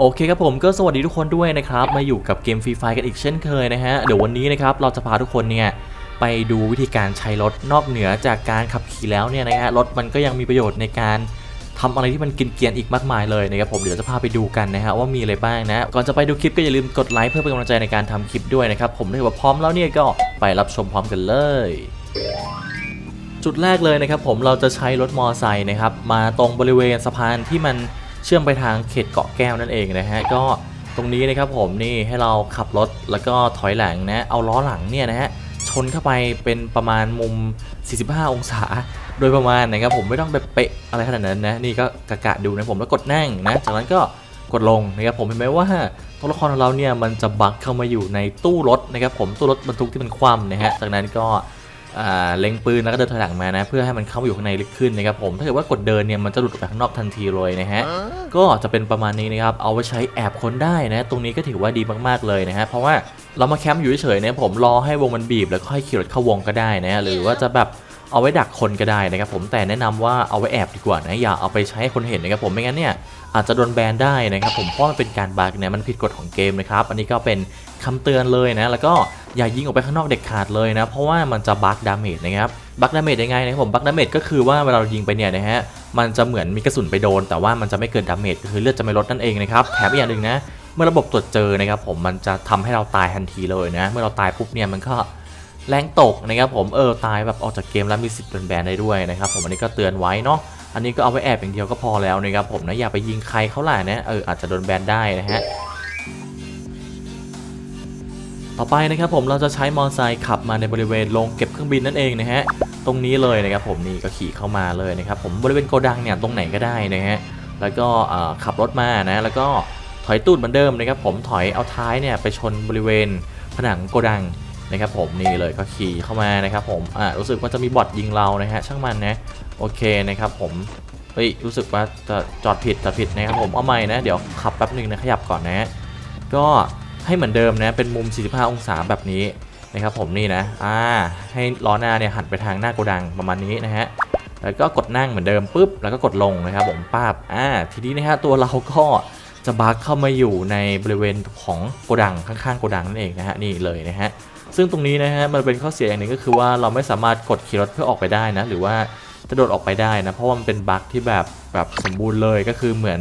โอเคครับผมก็สวัสดีทุกคนด้วยนะครับ มาอยู่กับเกมฟรีไฟกันอีกเช่นเคยนะฮะ เดี๋ยววันนี้นะครับเราจะพาทุกคนเนี่ยไปดูวิธีการใช้รถนอกเหนือจากการขับขี่แล้วเนี่ยนะฮะรถมันก็ยังมีประโยชน์ในการทำอะไรที่มันกินเกียนอีกมากมายเลยนะครับผมเดี๋ยวจะพาไปดูกันนะฮะว่ามีอะไรบ้างนะก่อนจะไปดูคลิปก็อย่าลืมกดไลค์เพื่อเป็นกำลังใจในการทำคลิปด้วยนะครับผมถ้าเกิดว่าพร้อมแล้วเนี่ยก็ไปรับชมพร้อมกันเลยจุดแรกเลยนะครับผมเราจะใช้รถมอไซค์นะครับมาตรงบริเวณสะพานที่มัน เชื่อมไปทางเขตเกาะแก้วนั่นเองนะฮะก็ตรงนี้นะครับผมนี่ให้เราขับรถแล้วก็ถอยหลังนะเอาล้อหลังเนี่ยนะฮะชนเข้าไปเป็นประมาณมุม 45 องศา โดยประมาณนะครับผมไม่ต้องแบบเป๊ะอะไรขนาดนั้นนะนี่ก็กะกะดูนะผมแล้วกดนั่งนะจากนั้นก็กดลงนะครับผมเห็นไหมว่าตัวละครของเราเนี่ยมันจะบักเข้ามาอยู่ในตู้รถนะครับผมตู้รถบรรทุกที่มันคว่ำนะฮะจากนั้นก็ เล็งปืนแล้วก็เดินถอยหลังมานะ เพื่อให้มันเข้ามาอยู่ข้างในลึกขึ้นนะครับผมถ้าเกิดว่ากดเดินเนี่ยมันจะหลุดออกไปข้างนอกทันทีเลยนะฮะก็จะเป็นประมาณนี้นะครับเอาไว้ใช้แอบคนได้นะ ตรงนี้ก็ถือว่าดีมากๆเลยนะฮะเพราะว่าเรามาแคมป์อยู่เฉยๆเนี่ยผมรอให้วงมันบีบแล้วค่อยขี่รถเข้าวงก็ได้นะหรือว่าจะแบบ เอาไว้ดักคนก็ได้นะครับผมแต่แนะนำว่าเอาไว้แอบดีกว่านะอย่าเอาไปใช้ให้คนเห็นนะครับผมไม่งั้นเนี่ยอาจจะโดนแบนได้นะครับผมเพราะมันเป็นการบักเนี่ยมันผิดกฎของเกมนะครับอันนี้ก็เป็นคำเตือนเลยนะแล้วก็อย่ายิงออกไปข้างนอกเด็ดขาดเลยนะเพราะว่ามันจะบักดาเมจนะครับบักดาเมจยังไงนะครับผมบักดาเมจก็คือว่าเวลาเรายิงไปเนี่ยนะฮะมันจะเหมือนมีกระสุนไปโดน แต่ว่ามันจะไม่เกิดดาเมจคือเลือดจะไม่ลดนั่นเองนะครับแถมอีกอย่างหนึ่งนะเมื่อระบบตรวจเจอนะครับผมมันจะทำให้เราตายทันทีเลยนะ เมื่อเราตายปุ๊บเนี่ยมันก็ แรงตกนะครับผมเออตายแบบออกจากเกมแล้วมีสิทธิ์โดนแบนได้ด้วยนะครับผมอันนี้ก็เตือนไว้เนาะอันนี้ก็เอาไว้แอบอย่างเดียวก็พอแล้วนะครับผมนะอย่าไปยิงใครเขาหล่ะนะเอออาจจะโดนแบนได้นะฮะต่อไปนะครับผมเราจะใช้มอเตอร์ไซค์ขับมาในบริเวณโรงเก็บเครื่องบินนั่นเองนะฮะตรงนี้เลยนะครับผมนี่ก็ขี่เข้ามาเลยนะครับผมบริเวณโกดังเนี่ยตรงไหนก็ได้นะฮะแล้วก็ขับรถมานะแล้วก็ถอยตูดเหมือนเดิมนะครับผมถอยเอาท้ายเนี่ยไปชนบริเวณผนังโกดัง นะครับผมนี่เลยก็ขี่เข้ามานะครับผมอ่ารู้สึกว่าจะมีบอทยิงเรานะฮะช่างมันนะโอเคนะครับผมเฮ้ยรู้สึกว่าจะจอดผิดจอดผิดนะครับผมเอาใหม่นะเดี๋ยวขับแป๊บหนึ่งนะขยับก่อนนะก็ให้เหมือนเดิมนะเป็นมุม 45 องศาแบบนี้นะครับผมนี่นะอ่าให้ล้อหน้าเนี่ยหันไปทางหน้าโกดังประมาณนี้นะฮะแล้วก็กดนั่งเหมือนเดิมปุ๊บแล้วก็กดลงนะครับผมป้าบอ่าทีนี้นะฮะตัวเราก็จะบักเข้ามาอยู่ในบริเวณของโกดังข้างๆโกดังนั่นเองนะฮะนี่เลยนะฮะ ซึ่งตรงนี้นะฮะมันเป็นข้อเสียอย่างหนึ่งก็คือว่าเราไม่สามารถกดขี่รถเพื่อออกไปได้นะ หรือว่าจะโดดออกไปได้นะ เพราะว่ามันเป็นบั๊กที่แบบแบบสมบูรณ์เลยก็คือเหมือน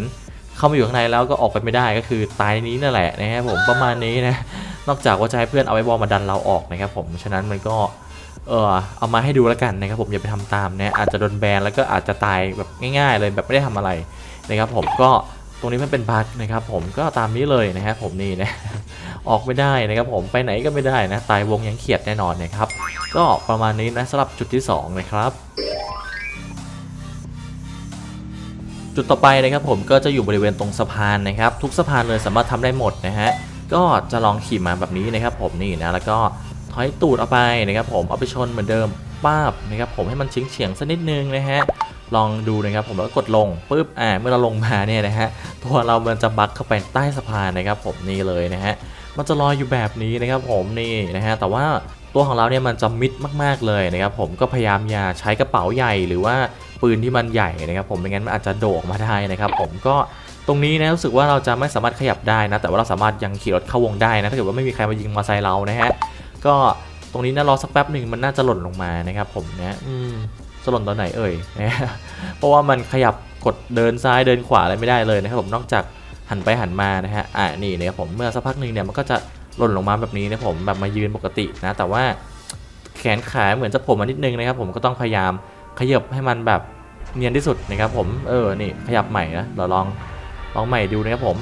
เข้ามาอยู่ข้างในแล้วก็ออกไปไม่ได้ก็คือตายในนี้นั่นแหละนะครับผมประมาณนี้นะนอกจากว่าจะให้เพื่อนเอาไว้บอลมาดันเราออกนะครับผมฉะนั้นมันก็เออเอามาให้ดูแล้วกันนะครับผมอย่าไปทำตามนะอาจจะโดนแบนแล้วก็อาจจะตายแบบง่าย ๆ เลยแบบไม่ได้ทำอะไรนะครับผมก็ ตรงนี้มันเป็นบั๊กนะครับผมก็ตามนี้เลยนะครับผมนี่นะออกไม่ได้นะครับผมไปไหนก็ไม่ได้นะตายวงยังเขียดแน่นอนนะครับ ก็ประมาณนี้นะสำหรับจุดที่สองนะครับ จุดต่อไปนะครับผมก็จะอยู่บริเวณตรงสะพานนะครับ ทุกสะพานเลยสามารถทำได้หมดนะฮะก็จะลองขี่มาแบบนี้นะครับ ผมนี่นะแล้วก็ถอยตูดเอาไปนะครับผมเอาไปชนเหมือนเดิมป้าบนะครับผมให้มันเฉียงเฉียงๆสักนิดนึงนะฮะ ลองดูนะครับผมแล้วก็กดลงปุ๊บอ่าเมื่อเราลงมาเนี่ยนะฮะตัวเรามันจะบักเข้าไปใต้สะพานนะครับผมนี่เลยนะฮะมันจะลอยอยู่แบบนี้นะครับผมนี่นะฮะแต่ว่าตัวของเราเนี่ยมันจะมิดมากๆเลยนะครับผมก็พยายามอย่าใช้กระเป๋าใหญ่หรือว่าปืนที่มันใหญ่นะครับผมไม่งั้นมันอาจจะโดดออกมาได้นะครับผมก็ตรงนี้นะรู้สึกว่าเราจะไม่สามารถขยับได้นะแต่ว่าเราสามารถยังขี่รถเข้าวงได้นะถ้าเกิดว่าไม่มีใครมายิงมอเตอร์ไซค์เรานะฮะก็ตรงนี้นะรอสักแป๊บหนึ่งมันน่าจะหล่นลงมานะครับผมนะอืม จะหล่นตอนไหนเอ่ยนะเพราะว่ามันขยับกดเดินซ้ายเดินขวาอะไรไม่ได้เลยนะครับผมนอกจากหันไปหันมานะฮะ อ่านี่นะครับผมเมื่อสักพักหนึ่งเนี่ยมันก็จะหล่นลงมาแบบนี้นะผมแบบมายืนปกตินะ แต่ว่าแขนขาเหมือนจะผล่มานิดนึงนะครับผมก็ต้องพยายามขยับให้มันแบบเนียนที่สุดนะครับผม เออ นี่ขยับใหม่นะ เราลองลองใหม่ดูนะครับผม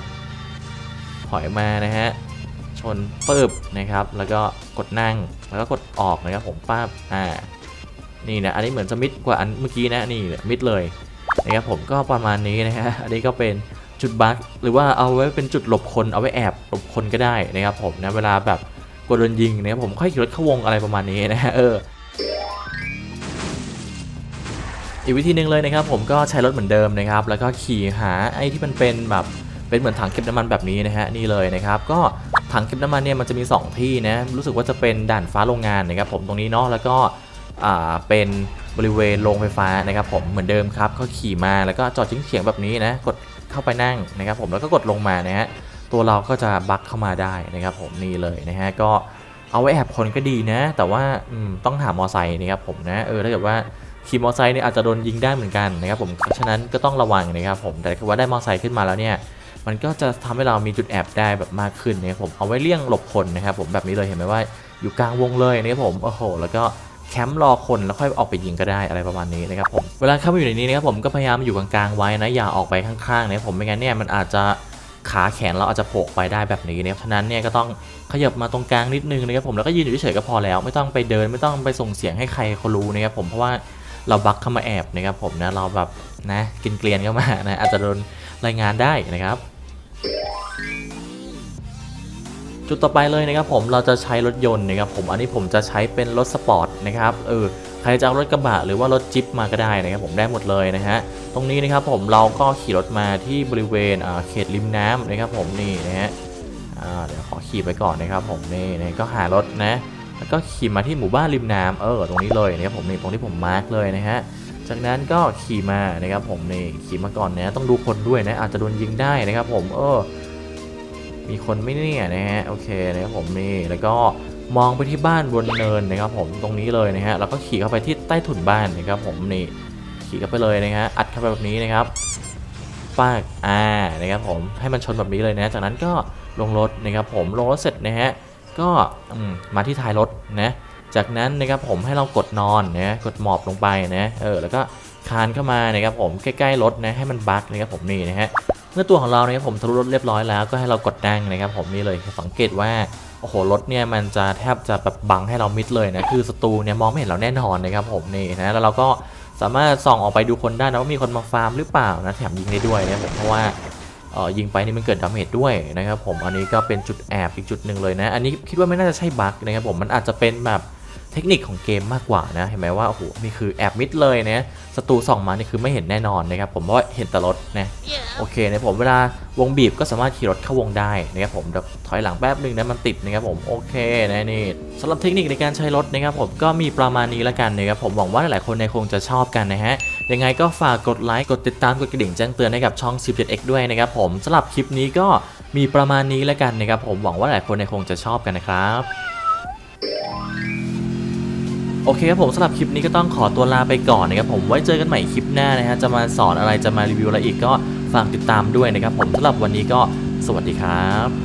ถอยมานะฮะ ชนปึ๊บนะครับ แล้วก็กดนั่ง แล้วก็กดออกนะครับผมป้าบอ่า นี่นะอันนี้เหมือนจะมิดกว่าอันเมื่อกี้นะนี่มิดเลยนะครับผมก็ประมาณนี้นะฮะอันนี้ก็เป็นจุดบั๊กหรือว่าเอาไว้เป็นจุดหลบคนเอาไว้แอบหลบคนก็ได้นะครับผมนะเวลาแบบกดโดนยิงนะครับผมค่อยขี่รถเข้าวงอะไรประมาณนี้นะฮะเอออีกวิธีหนึ่งเลยนะครับผมก็ใช้รถเหมือนเดิมนะครับแล้วก็ขี่หาไอ้ที่มันเป็นแบบเป็นเหมือนถังเก็บน้ำมันแบบนี้นะฮะนี่เลยนะครับก็ถังเก็บน้ำมันเนี่ยมันจะมี 2 ที่นะรู้สึกว่าจะเป็นด่านฟ้าโรงงานนะครับผมตรงนี้เนาะแล้วก็ เป็นบริเวณโรงไฟฟ้านะครับผมเหมือนเดิมครับก็ขี่มาแล้วก็จอดทิ้งเฉียงแบบนี้นะกดเข้าไปนั่งนะครับผมแล้วก็กดลงมานะฮะตัวเราก็จะบักเข้ามาได้นะครับผมนี่เลยนะฮะก็เอาไว้แอบคนก็ดีนะ แต่ว่าต้องหามอไซค์นะครับผมนะเออถ้าเกิดว่าขี่มอไซค์เนี่ยอาจจะโดนยิงได้เหมือนกันนะครับผมเพราะฉะนั้นก็ต้องระวังนะครับผมแต่คือว่าได้มอไซค์ขึ้นมาแล้วเนี่ยมันก็จะทำให้เรามีจุดแอบได้แบบมากขึ้นนะครับผมเอาไว้เลี่ยงหลบคนนะครับผมแบบนี้เลยเห็นไหมว่าอยู่กลางวงเลยนะครับผมโอ้โห แล้วก็ แคมป์รอคนแล้วค่อยออกไปยิงก็ได้อะไรประมาณนี้นะครับผมเวลาเข้าไปอยู่ในนี้นะครับผมก็พยายามอยู่กลางๆไว้นะอย่าออกไปข้างๆนะผมไม่งั้นเนี่ยมันอาจจะขาแขนเราอาจจะโผล่ไปได้แบบนี้นะครับฉะนั้นเนี่ยก็ต้องขยับมาตรงกลางนิดนึงนะครับผมแล้วก็ยืนอยู่เฉยๆก็พอแล้ว ไม่ต้องไปเดินไม่ต้องไปส่งเสียงให้ใครเขารู้นะครับผมเพราะว่าเราบักเข้ามาแอบนะครับผมนะเราแบบนะกินเกลียนเข้ามานะอาจจะโดนรายงานได้นะครับ จุดต่อไปเลยนะครับผมเราจะใช้รถยนต์นะครับผมอันนี้ผมจะใช้เป็นรถสปอร์ตนะครับเออใครจะเอารถกระบะหรือว่ารถจิ๊ปมาก็ได้นะครับผมได้หมดเลยนะฮะตรงนี้นะครับผมเราก็ขี่รถมาที่บริเวณเขตริมน้ำนะครับผมนี่นะฮะเดี๋ยวขอขี่ไปก่อนนะครับผมนี่นะก็หารถนะแล้วก็ขี่มาที่หมู่บ้านริมน้ำเออตรงนี้เลยนะครับผมนี่ตรงที่ผมมาร์กเลยนะฮะจากนั้นก็ขี่มานะครับผมนี่ขี่มาก่อนนะต้องดูคนด้วยนะอาจจะโดนยิงได้นะครับผมเออ มีคนไม่เนี่ยนะฮะโอเคนะครับผมนี่แล้วก็มองไปที่บ้านบนเนินนะครับผมตรงนี้เลยนะฮะแล้วก็ขี่เข้าไปที่ใต้ถุนบ้านนะครับผมนี่ขี่เข้าไปเลยนะฮะอัดเข้าไปแบบนี้นะครับปากอ่านะครับผมให้มันชนแบบนี้เลยนะ จากนั้นก็ลงรถนะครับผมลงรถเสร็จนะฮะก็มมาที่ท้ายรถนะจากนั้นนะครับผมให้เรากดนอนนะกดหมอบลงไปนะเออแล้วก็คานเข้ามานะครับผมใกล้ๆรถนะให้มันบักนะครับผมนี่นะฮะ เมื่อตัวของเราเนี่ยผมทะลุรถเรียบร้อยแล้วก็ให้เรากดนั่งนะครับผมนี่เลยสังเกตว่าโอ้โหรถเนี่ยมันจะแทบจะแบบบังให้เรามิดเลยนะคือศัตรูเนี่ยมองไม่เห็นเราแน่นอนนะครับผมนี่นะแล้วเราก็สามารถส่องออกไปดูคนได้นะว่ามีคนมาฟาร์มหรือเปล่านะแถมยิงได้ด้วยนะผมเพราะว่าเออยิงไปนี่มันเกิดดาเมจด้วยนะครับผมอันนี้ก็เป็นจุดแอบอีกจุดหนึ่งเลยนะ อันนี้คิดว่าไม่น่าจะใช่บั๊กนะครับผมมันอาจจะเป็นแบบ เทคนิคของเกมมากกว่านะเห็นไหมว่าโอ้โหนี่คือแอบมิดเลยนะศัตรูส่องมานี่คือไม่เห็นแน่นอนนะครับผมเพราะว่าเห็นแต่รถนะโอเคนะผมเวลาวงบีบก็สามารถขี่รถเข้าวงได้นะครับผมเดี๋ยวถอยหลังแป๊บนึงนะมันติดนะครับผมโอเคนะนี่สำหรับเทคนิคในการใช้รถนะครับผมก็มีประมาณนี้ละกันนะครับผมหวังว่าหลายๆคนในยคงจะชอบกันนะฮะยังไงก็ฝากกดไลค์กดติดตามกดกระดิ่งแจ้งเตือนให้กับช่อง 17x ด้วยนะครับผมสำหรับคลิปนี้ก็มีประมาณนี้ละกันนะครับผมหวังว่าหลายคนในยคงจะชอบกันนะครับ โอเคครับผมสำหรับคลิปนี้ก็ต้องขอตัวลาไปก่อนนะครับผมไว้เจอกันใหม่คลิปหน้านะฮะจะมาสอนอะไรจะมารีวิวอะไรอีกก็ฝากติดตามด้วยนะครับผมสำหรับวันนี้ก็สวัสดีครับ